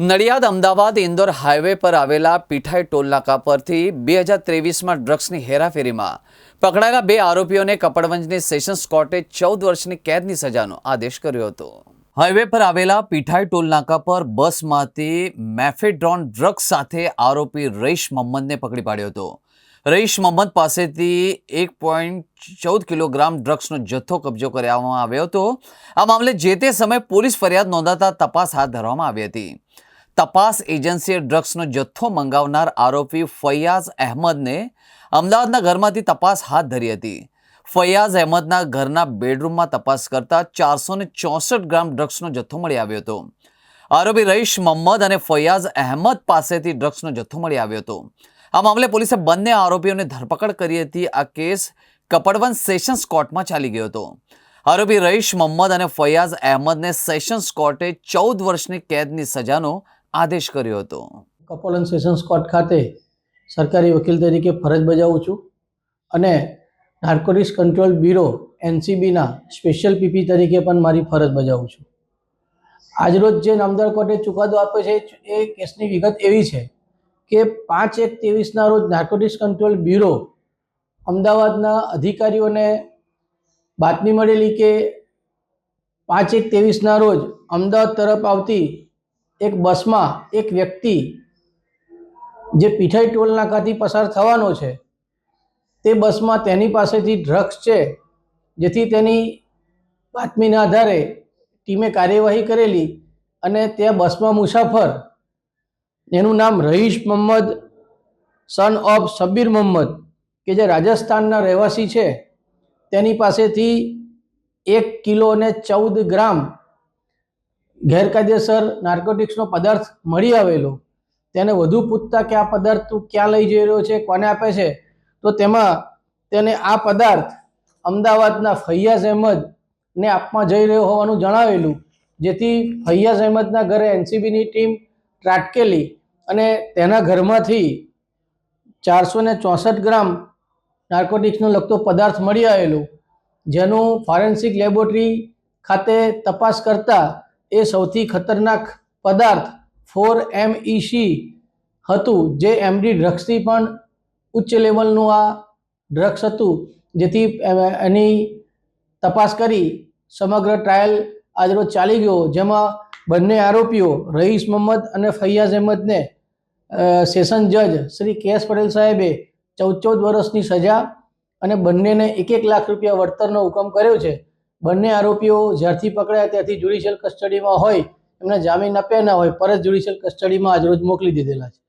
Nadiad Ahmedabad Indore highway પર આવેલા પીઠાઈ toll નાકા પરથી બે હજાર ત્રેવીસમાં ડ્રગ્સની હેરાફેરીમાં પકડાયેલા બે આરોપીઓને કપડવંજની સેશન્સ કોર્ટે ચૌદ વર્ષની કેદની સજાનો આદેશ કર્યો હતો. હાઈવે પર આવેલા પીઠાઈ ટોલ નાકા પર બસમાંથી મેફેડ્રોન ડ્રગ્સ સાથે આરોપી રઈશ મોહમ્મદને પકડી પાડ્યો હતો. રઈશ મોહમ્મદ પાસેથી એક પોઈન્ટ ચૌદ કિલોગ્રામ ડ્રગ્સનો જથ્થો કબજો કરવામાં આવ્યો હતો. આ મામલે જે તે સમયે પોલીસ ફરિયાદ નોંધાતા તપાસ હાથ ધરવામાં આવી હતી. તપાસ એજન્સીએ ડ્રગ્સનો જથ્થો મંગાવનાર આરોપી ફૈયાઝ અહેમદને અમદાવાદના ઘરમાંથી તપાસ હાથ ધરી હતી. ફૈયાઝ અહેમદના ઘરના બેડરૂમમાં તપાસ કરતા ચારસો ને ચોસઠ ગ્રામ ડ્રગ્સનો જથ્થો મળી આવ્યો હતો. આરોપી રઈશ મોહમ્મદ અને ફૈયાઝ અહેમદ પાસેથી ડ્રગ્સનો જથ્થો મળી આવ્યો હતો. આ મામલે પોલીસે બંને આરોપીઓને ધરપકડ કરી હતી. આ કેસ કપડવન સેશન્સ કોર્ટમાં ચાલી ગયો હતો. આરોપી રઈશ મોહમ્મદ અને ફૈયાઝ અહેમદને સેશન્સ કોર્ટે ચૌદ વર્ષની કેદની સજાનો આદેશ કર્યો હતો. કપોલન સેશન્સ કોર્ટ ખાતે સરકારી વકીલ તરીકે ફરજ બજાવું છું અને નાર્કોટિક્સ કંટ્રોલ બ્યુરો એનસીબીના સ્પેશિયલ પીપી તરીકે પણ મારી ફરજ બજાવું છું. આજરોજ જે નામદાર કોર્ટે ચુકાદો આપ્યો છે, એ કેસની વિગત એવી છે કે પાંચ એક ત્રેવીસના રોજ નાર્કોટિક્સ કંટ્રોલ બ્યુરો અમદાવાદના અધિકારીઓને બાતમી મળેલી કે પાંચ એક ત્રેવીસના રોજ અમદાવાદ તરફ આવતી એક બસમાં એક વ્યક્તિ જે પીઠાઈ ટોલ નાકાથી પસાર થવાનો છે, તે બસમાં તેની પાસેથી ડ્રગ્સ છે, જેથી તેની બાતમીના આધારે ટીમે કાર્યવાહી કરેલી અને ત્યાં બસમાં મુસાફર, એનું નામ રહીશ મોહમ્મદ સન ઓફ શબ્બીર મોહમ્મદ કે જે રાજસ્થાનના રહેવાસી છે, તેની પાસેથી એક કિલો અને ચૌદ ગ્રામ ગેરકાયદેસર નાર્કોટિક્સનો પદાર્થ મળી આવેલો, તેને વધુ પૂછતા કે આ પદાર્થ તું ક્યાં લઈ જઈ રહ્યો છે, કોને આપે છે, તો તેમાં તેને આ પદાર્થ અમદાવાદના ફૈયાઝ અહેમદને આપવા જઈ રહ્યો હોવાનું જણાવેલું, જેથી ફૈયાઝ અહેમદના ઘરે એનસીબીની ટીમ ત્રાટકેલી અને તેના ઘરમાંથી ચારસો ને ચોસઠ ગ્રામ નાર્કોટિક્સનો લગતો પદાર્થ મળી આવેલો, જેનું ફોરેન્સિક લેબોરેટરી ખાતે તપાસ કરતાં એ સૌથી ખતરનાક પદાર્થ ફોર એમ સી હતું, જે એમડી ડ્રગ્સથી પણ ઉચ્ચ લેવલનું આ ડ્રગ્સ હતું, જેથી એની તપાસ કરી સમગ્ર ટ્રાયલ આજરોજ ચાલી ગયો, જેમાં બંને આરોપીઓ રઈસ મોહમ્મદ અને ફૈયાઝ અહેમદને સેશન જજ શ્રી કે એસ પટેલ સાહેબે ચૌદ ચૌદ વર્ષની સજા અને બંનેને એક એક લાખ રૂપિયા વળતરનો હુકમ કર્યો છે. બંને આરોપીઓ જ્યારથી પકડાયા ત્યારથી જ્યુડિશિયલ કસ્ટડીમાં હોય, એમને જામીન આપ્યા ના હોય, પરત જ્યુડિશિયલ કસ્ટડીમાં આજરોજ મોકલી દીધેલા છે.